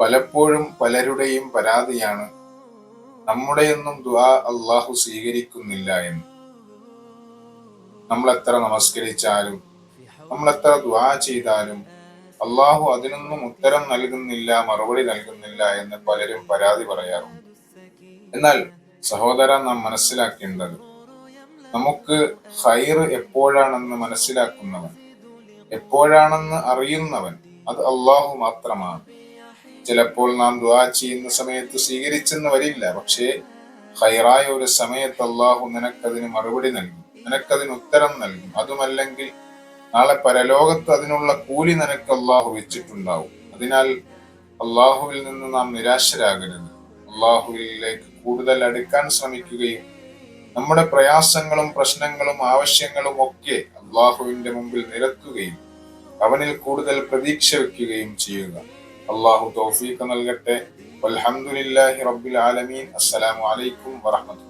പലപ്പോഴും പലരുടെയും പരാതിയാണ്. നമ്മുടെയൊന്നും ദുആ അള്ളാഹു സ്വീകരിക്കുന്നില്ല എന്ന്. നമ്മൾ എത്ര നമസ്കരിച്ചാലും നമ്മൾ എത്ര ദുആ ചെയ്താലും അള്ളാഹു അതിനൊന്നും ഉത്തരം നൽകുന്നില്ല മറുപടി നൽകുന്നില്ല എന്ന് പലരും പരാതി പറയാറുണ്ട്. എന്നാൽ സഹോദര നാം മനസ്സിലാക്കേണ്ടത് നമുക്ക് ഹൈർ എപ്പോഴാണെന്ന് മനസ്സിലാക്കുന്നവൻ എപ്പോഴാണെന്ന് അറിയുന്നവൻ അത് അള്ളാഹു മാത്രമാണ്. ചിലപ്പോൾ നാം ദുആ ചെയ്യുന്ന സമയത്ത് സ്വീകരിച്ചെന്ന് വരില്ല. പക്ഷേ ഹൈറായ ഒരു സമയത്ത് അള്ളാഹു നിനക്കതിന് മറുപടി നൽകും. നിനക്കതിന് ഉത്തരം നൽകും. അതുമല്ലെങ്കിൽ നാളെ പരലോകത്ത് അതിനുള്ള കൂലി നിനക്ക് അള്ളാഹു വെച്ചിട്ടുണ്ടാവും. അതിനാൽ അള്ളാഹുവിൽ നിന്ന് നാം നിരാശരാകരുത്. അള്ളാഹുവിലേക്ക് കൂടുതൽ അടുക്കാൻ ശ്രമിക്കുകയും നമ്മുടെ പ്രയാസങ്ങളും പ്രശ്നങ്ങളും ആവശ്യങ്ങളും ഒക്കെ അള്ളാഹുവിന്റെ മുമ്പിൽ നിരത്തുകയും അവനിൽ കൂടുതൽ പ്രതീക്ഷ വെക്കുകയും ചെയ്യുക. അള്ളാഹു തൗഫീഖ് നൽകട്ടെ. അലഹമുല്ലാഹി റബ്ബിൽ ആലമീൻ. അസ്സലാമു അലൈക്കും വറഹ്മത്തുള്ളാഹി